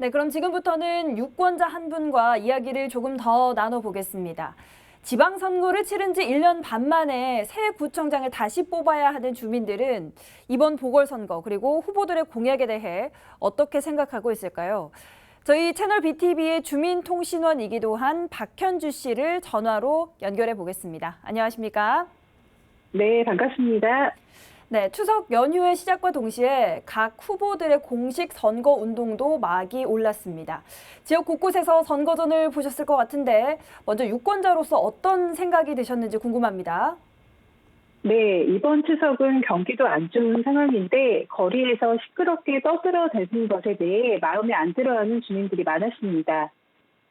네, 그럼 지금부터는 유권자 한 분과 이야기를 조금 더 나눠보겠습니다. 지방선거를 치른 지 1년 반 만에 새 구청장을 다시 뽑아야 하는 주민들은 이번 보궐선거 그리고 후보들의 공약에 대해 어떻게 생각하고 있을까요? 저희 채널 BTV의 주민통신원이기도 한 박현주 씨를 전화로 연결해 보겠습니다. 안녕하십니까? 네, 반갑습니다. 네, 추석 연휴의 시작과 동시에 각 후보들의 공식 선거 운동도 막이 올랐습니다. 지역 곳곳에서 선거전을 보셨을 것 같은데 먼저 유권자로서 어떤 생각이 드셨는지 궁금합니다. 네, 이번 추석은 경기도 안 좋은 상황인데 거리에서 시끄럽게 떠들어 대는 것에 대해 마음에 안 들어하는 주민들이 많았습니다.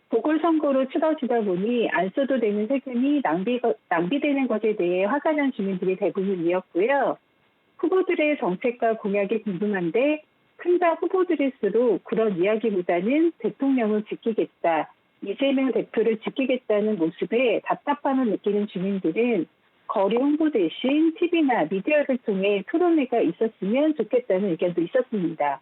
보궐선거로 치러지다 보니 안 써도 되는 세금이 낭비, 낭비되는 것에 대해 화가 난 주민들이 대부분이었고요. 후보들의 정책과 공약이 궁금한데 큰다 후보들일수록 그런 이야기보다는 대통령을 지키겠다, 이재명 대표를 지키겠다는 모습에 답답함을 느끼는 주민들은 거리 홍보 대신 TV나 미디어를 통해 토론회가 있었으면 좋겠다는 의견도 있었습니다.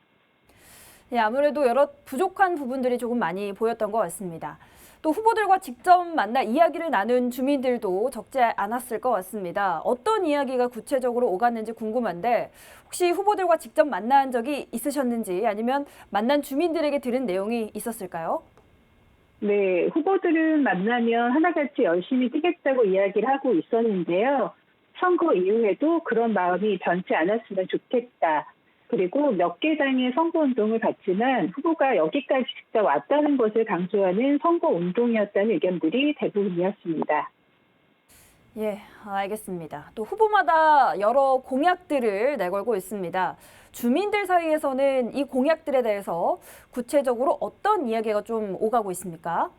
네, 아무래도 여러 부족한 부분들이 조금 많이 보였던 것 같습니다. 또 후보들과 직접 만나 이야기를 나눈 주민들도 적지 않았을 것 같습니다. 어떤 이야기가 구체적으로 오갔는지 궁금한데 혹시 후보들과 직접 만난 적이 있으셨는지 아니면 만난 주민들에게 들은 내용이 있었을까요? 네, 후보들은 만나면 하나같이 열심히 뛰겠다고 이야기를 하고 있었는데요. 선거 이후에도 그런 마음이 변치 않았으면 좋겠다. 그리고 몇개 당의 선거운동을 갔지만 후보가 여기까지 직접 왔다는 것을 강조하는 선거운동이었다는 의견들이 대부분이었습니다. 예, 알겠습니다. 또 후보마다 여러 공약들을 내걸고 있습니다. 주민들 사이에서는 이 공약들에 대해서 구체적으로 어떤 이야기가 좀 오가고 있습니까?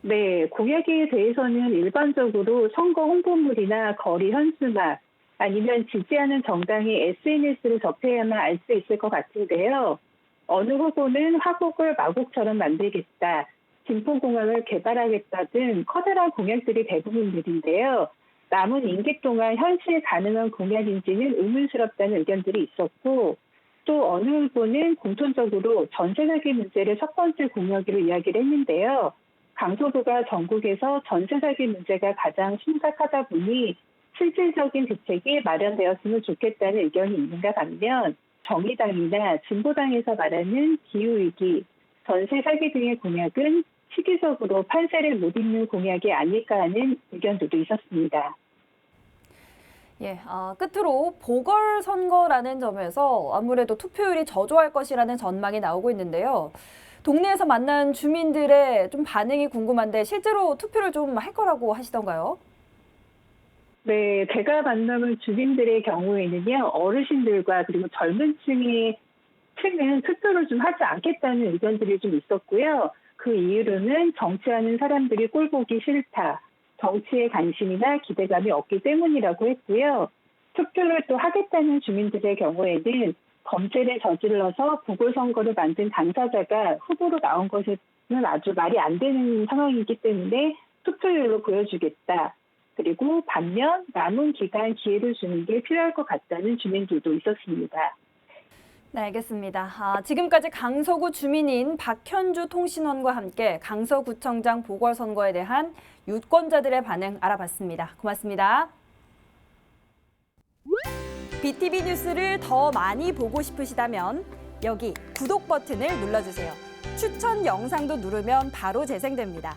네, 공약에 대해서는 일반적으로 선거 홍보물이나 거리 현수막 아니면 지지하는 정당의 SNS를 접해야만 알 수 있을 것 같은데요. 어느 후보는 화곡을 마곡처럼 만들겠다, 김포공항을 개발하겠다 등 커다란 공약들이 대부분들인데요. 남은 임기 동안 현실 가능한 공약인지는 의문스럽다는 의견들이 있었고 또 어느 후보는 공통적으로 전세 사기 문제를 첫 번째 공약으로 이야기를 했는데요. 강서구가 전국에서 전세 사기 문제가 가장 심각하다 보니 실질적인 대책이 마련되었으면 좋겠다는 의견이 있는가 반면 정의당이나 진보당에서 말하는 기후위기, 전세 사기 등의 공약은 시기적으로 판세를 못 입는 공약이 아닐까 하는 의견들도 있었습니다. 예, 아, 끝으로 보궐선거라는 점에서 아무래도 투표율이 저조할 것이라는 전망이 나오고 있는데요. 동네에서 만난 주민들의 좀 반응이 궁금한데 실제로 투표를 좀 할 거라고 하시던가요? 네, 제가 만나본 주민들의 경우에는요, 어르신들과 그리고 젊은 층의 층은 투표를 좀 하지 않겠다는 의견들이 좀 있었고요. 그 이유로는 정치하는 사람들이 꼴 보기 싫다. 정치에 관심이나 기대감이 없기 때문이라고 했고요. 투표를 또 하겠다는 주민들의 경우에는 범죄를 저질러서 보궐선거를 만든 당사자가 후보로 나온 것은 아주 말이 안 되는 상황이기 때문에 투표율로 보여주겠다. 그리고 반면 남은 기간 기회를 주는 게 필요할 것 같다는 주민들도 있었습니다. 네, 알겠습니다. 아, 지금까지 강서구 주민인 박현주 통신원과 함께 강서구청장 보궐선거에 대한 유권자들의 반응 알아봤습니다. 고맙습니다. BTV 뉴스를 더 많이 보고 싶으시다면 여기 구독 버튼을 눌러주세요. 추천 영상도 누르면 바로 재생됩니다.